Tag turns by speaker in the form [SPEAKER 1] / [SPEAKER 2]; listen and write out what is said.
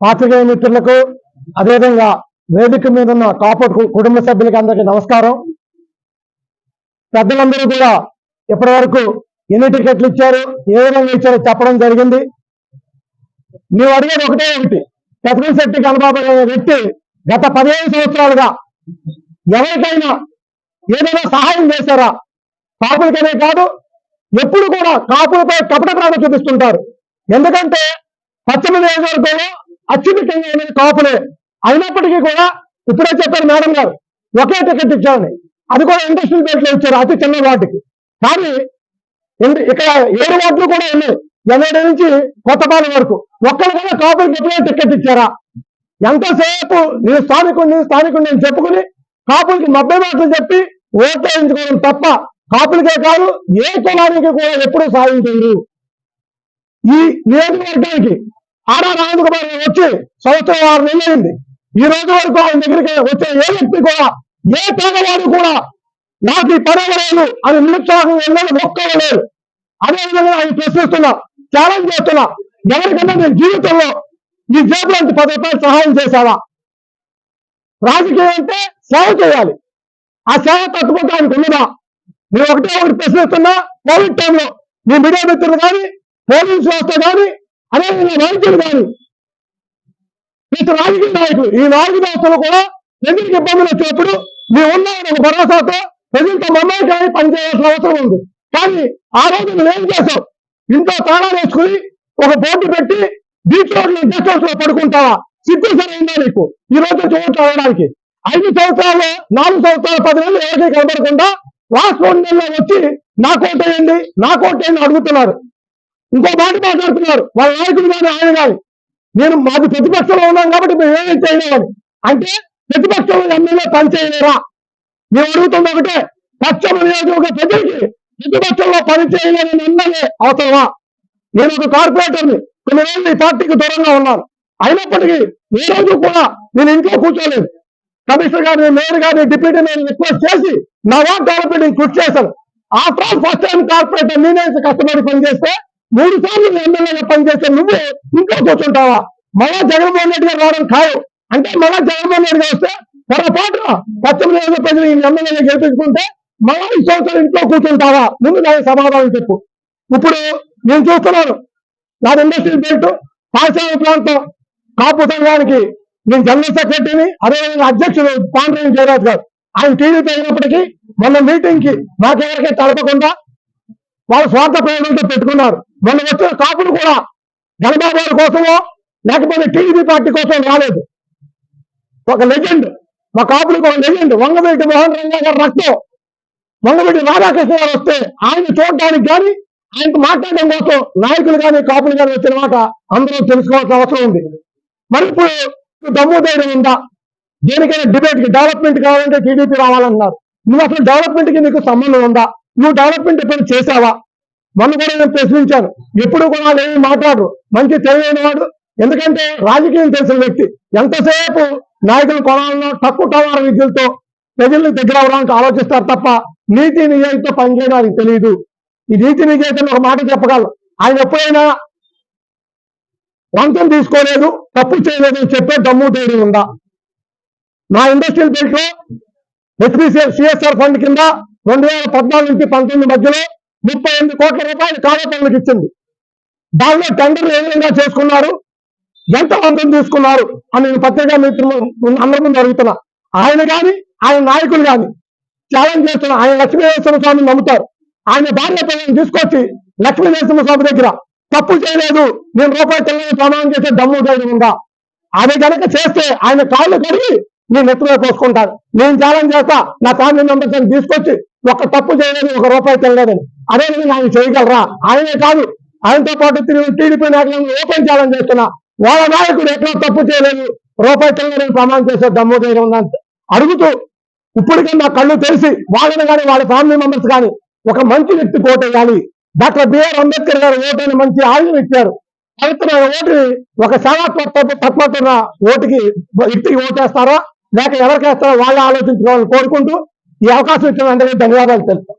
[SPEAKER 1] పాత్రికేయ మిత్రులకు అదేవిధంగా వేదిక మీద ఉన్న కాపు కుటుంబ సభ్యులకి అందరికీ నమస్కారం. పెద్దలందరూ కూడా ఇప్పటి వరకు ఎన్ని టికెట్లు ఇచ్చారు ఏ విధంగా ఇచ్చారో చెప్పడం జరిగింది. నువ్వు అడిగేది ఒకటే ఒకటి శెట్టి కనబాబు అనే వ్యక్తి గత పదిహేను సంవత్సరాలుగా ఎవరికైనా ఏదైనా సహాయం చేశారా? కాపులకనే కాదు ఎప్పుడు కూడా కాపులపై కపట ప్రాణం చూపిస్తుంటారు ఎందుకంటే పశ్చిమ నియోజకవర్గంలో అత్యధికంగా ఉన్నది కాపులే. అయినప్పటికీ కూడా ఇప్పుడే చెప్పారు మేడం గారు ఒకే టికెట్ ఇచ్చామని. అది కూడా ఇండస్ట్రియల్ బెల్ట్లో ఇచ్చారు అతి చిన్న వాటికి. కానీ ఇక్కడ ఏడు వార్డులు కూడా ఉన్నాయి. ఎన్నడ నుంచి కొత్తపాలెం వరకు. ఒక్కరు కూడా కాపులకి ఎప్పుడైనా టికెట్ ఇచ్చారా? ఎంతసేపు నేను స్థానికుడిని స్థానికుడిని నేను చెప్పుకుని కాపులకి మబ్బై మాటలు చెప్పి ఓట్లు వేయించుకోవడం తప్ప కాపులకే కాదు ఏ కులానికి కూడా ఎప్పుడూ సాధించరు ఈ నియోజకవర్గానికి ఆరా రాజకుమార్ వచ్చి సంవత్సరం ఆరు నెలలు ఈ రోజు వరకు ఆయన దగ్గరికి వచ్చే ఏ వ్యక్తి కూడా ఏ పేదవాడు కూడా నాకు ఈ పదవి లేదు అని నిరుత్సాహం వెళ్ళాలి ఒక్కలేదు అదేవిధంగా ఆయన ప్రశ్నిస్తున్నా ఛాలెంజ్ చేస్తున్నా ఎవరికన్నా నేను జీవితంలో నీ జేబులాంటి పది రూపాయలు సహాయం చేశావా? రాజకీయం అంటే సేవ చేయాలి. ఆ సేవ తట్టుకుంటే ఆయనకు ఉన్నదా? నేను ఒకటే ఒకటి ప్రశ్నిస్తున్నా కోవిడ్ టైంలో మీ మీడియా మిత్రులు కానీ పోలీస్ వ్యవస్థ కానీ అదేవిధంగా వైద్యులు కాదు ఇటు రాజకీయ నాయకులు ఈ నాలుగు వ్యవస్థలు కూడా ప్రజలకు ఇబ్బందులు వచ్చినప్పుడు మేము ఉన్నామని ఒక భరోసాతో ప్రజలతో మమ్మల్ని పనిచేయాల్సిన అవసరం ఉంది. కానీ ఆ రోజు మేము ఏం చేస్తాం ఇంట్లో తాళా వేసుకుని ఒక బోర్డు పెట్టి బీచ్ రోడ్లో గెస్ట్ హౌస్లో పడుకుంటావా సిద్ధి సరైందా నీకు? ఈ రోజు నుంచి అడగడానికి ఐదు సంవత్సరాలు నాలుగు సంవత్సరాలు పది నెలలు ఎవరికి కనబడకుండా లాస్ట్ మూడు నెలలో వచ్చి నా కోటేయండి నా కోటేయండి అడుగుతున్నారు. ఇంకో మాట మాట్లాడుతున్నారు. వాళ్ళ నాయకుడు కానీ ఆయన కానీ నేను మాకు ప్రతిపక్షంలో ఉన్నాం కాబట్టి మేము ఏమేమి చేయలేమని అంటే ప్రతిపక్షంలో ఎమ్మెల్యే పని చేయలేరా మేము అడుగుతున్న ఒకటే. పశ్చిమ నియోజకవర్గ ప్రజలకి ప్రతిపక్షంలో పనిచేయలేని ఎమ్మెల్యే అవసరమా? నేను ఒక కార్పొరేటర్ని కొన్ని రోజులు ఈ పార్టీకి దూరంగా ఉన్నాను. అయినప్పటికీ ఏ రోజు కూడా నేను ఇంట్లో కూర్చోలేదు. కమిషనర్ గారిని మేయర్ గారిని డిప్యూటీ నేను రిక్వెస్ట్ చేసి నా వార్డ్ డెవలప్మెంట్ కృషి చేశాను. After all first time corporator నేనే కష్టపడి పనిచేస్తే మూడు సార్లు ఎమ్మెల్యేగా పనిచేస్తే నువ్వు ఇంట్లో కూర్చుంటావా? మళ్ళా జగన్మోహన్ రెడ్డి గారు రావడం కాదు అంటే మళ్ళా జగన్మోహన్ రెడ్డి గారు వస్తే పొరపాటు పశ్చిమ నియోజక ప్రజలు ఈ ఎమ్మెల్యేగా గెలిపించుకుంటే మళ్ళా ఈ సంవత్సరం ఇంట్లో కూర్చుంటావా? ముందు నాకు సమాధానం చెప్పు. ఇప్పుడు నేను చూస్తున్నాను. నాది ఇండస్ట్రియల్ బెల్ట్ పారిశ్రామిక ప్రాంతం కాపు సంఘానికి నేను జనరల్ సెక్రటరీని అదేవిధంగా అధ్యక్షుడు పాండ్రేని జయరాజ్ గారు. ఆయన టీడీపీ అయినప్పటికీ మొన్న మీటింగ్కి నాకెవరికీ తడపకుండా వాళ్ళు స్వార్థ ప్రయోజనంతో పెట్టుకున్నారు. మొన్న వచ్చిన కాపులు కూడా గణబాబు గారి కోసమో లేకపోతే టీడీపీ పార్టీ కోసం రాలేదు. ఒక లెజెండ్ మా కాపులకు ఒక లెజెండ్ వంగవీటి మోహన్ రంగా గారి రక్తం. వంగవీటి రాధాకృష్ణ గారు వస్తే ఆయన చూడడానికి కానీ ఆయనకు మాట్లాడడం కోసం నాయకులు కానీ కాపులు కానీ వచ్చిన మాట అందరూ తెలుసుకోవాల్సిన అవసరం ఉంది. మరి ఇప్పుడు దమ్ము ధైర్యం ఉందా? దేనికైనా డిబేట్కి డెవలప్మెంట్ కావాలంటే టీడీపీ రావాలన్నారు. నువ్వు అసలు డెవలప్మెంట్కి నీకు సంబంధం ఉందా? నువ్వు డెవలప్మెంట్ ఎప్పుడు చేసావా మొన్న కూడా నేను ప్రశ్నించాను ఎప్పుడు కూడా వాళ్ళు ఏమి మాట్లాడరు. మంచి తెలియని వాడు. ఎందుకంటే రాజకీయం తెలిసిన వ్యక్తి. ఎంతసేపు నాయకుల కొనాలనో తక్కువ టవార విద్యలతో ప్రజలకు దగ్గర అవడానికి ఆలోచిస్తారు తప్ప నీతి నిజాయితీతో పనిచేయడానికి తెలియదు ఈ నీతి నిజాయితీని ఒక మాట చెప్పగలరు ఆయన ఎప్పుడైనా వంతం తీసుకోలేదు తప్పు చేయలేదు అని చెప్పే దమ్ము ధైర్యం ఉందా? నా ఇండస్ట్రియల్ బెల్ట్లో హెచ్పిసి సిఎస్ఆర్ ఫండ్ కింద రెండు వేల పద్నాలుగు నుంచి పంతొమ్మిది మధ్యలో ముప్పై ఎనిమిది కోట్ల రూపాయలు కాలపనులకు ఇచ్చింది. దానిలో టెండర్లు ఏ విధంగా చేసుకున్నారు? ఎంత మందిని తీసుకున్నారు? అని నేను పత్రికా మిత్రులు అందరి ముందు అడుగుతున్నా. ఆయన కానీ ఆయన నాయకులు కానీ ఛాలెంజ్ చేస్తున్న ఆయన లక్ష్మీనరసింహ స్వామిని నమ్ముతారు. ఆయన భార్య పిల్లల్ని తీసుకొచ్చి లక్ష్మీనరసింహ స్వామి దగ్గర తప్పు చేయలేదు నేను రూపాయి తెల్లని ప్రమాణం చేసే దమ్ము ధైర్యం ఉందా? అది కనుక చేస్తే ఆయన కాళ్ళు కడిగి నేను ఎత్తులో కోసుకుంటాను నేను ఛాలెంజ్ చేస్తా నా ఫ్యామిలీ మెంబర్స్ తీసుకొచ్చి ఒక తప్పు చేయలేదు ఒక రూపాయి తెలియదని అదే విధంగా ఆయన చేయగలరా? ఆయనే కాదు. ఆయనతో పాటు తిరిగి టీడీపీ నాయకులను ఓపెన్ ఛాలెంజ్ చేస్తున్నా వాళ్ళ నాయకుడు ఎట్లా తప్పు చేయలేదు. రూపాయి తెలియదని ప్రమాణం చేసే దమ్ము ధైర్యం ఉందని అడుగుతూ ఇప్పటికన్నా కళ్ళు తెలిసి వాళ్ళని కానీ వాళ్ళ ఫ్యామిలీ మెంబర్స్ కానీ ఒక మంచి వ్యక్తి కోటేయాలి డాక్టర్ బిఆర్ అంబేద్కర్ గారు ఓటైన మంచి ఆయుధం ఇచ్చారు. పవిత్రమైన ఓటుని ఒక సేవాత్మక తత్వతున్న ఓటుకి వ్యక్తికి ఓటేస్తారా? లేక ఎవరికేస్తారో వాళ్ళు ఆలోచించుకోవాలని కోరుకుంటూ ఈ అవకాశం ఇచ్చిన అందరికీ ధన్యవాదాలు తెలుపు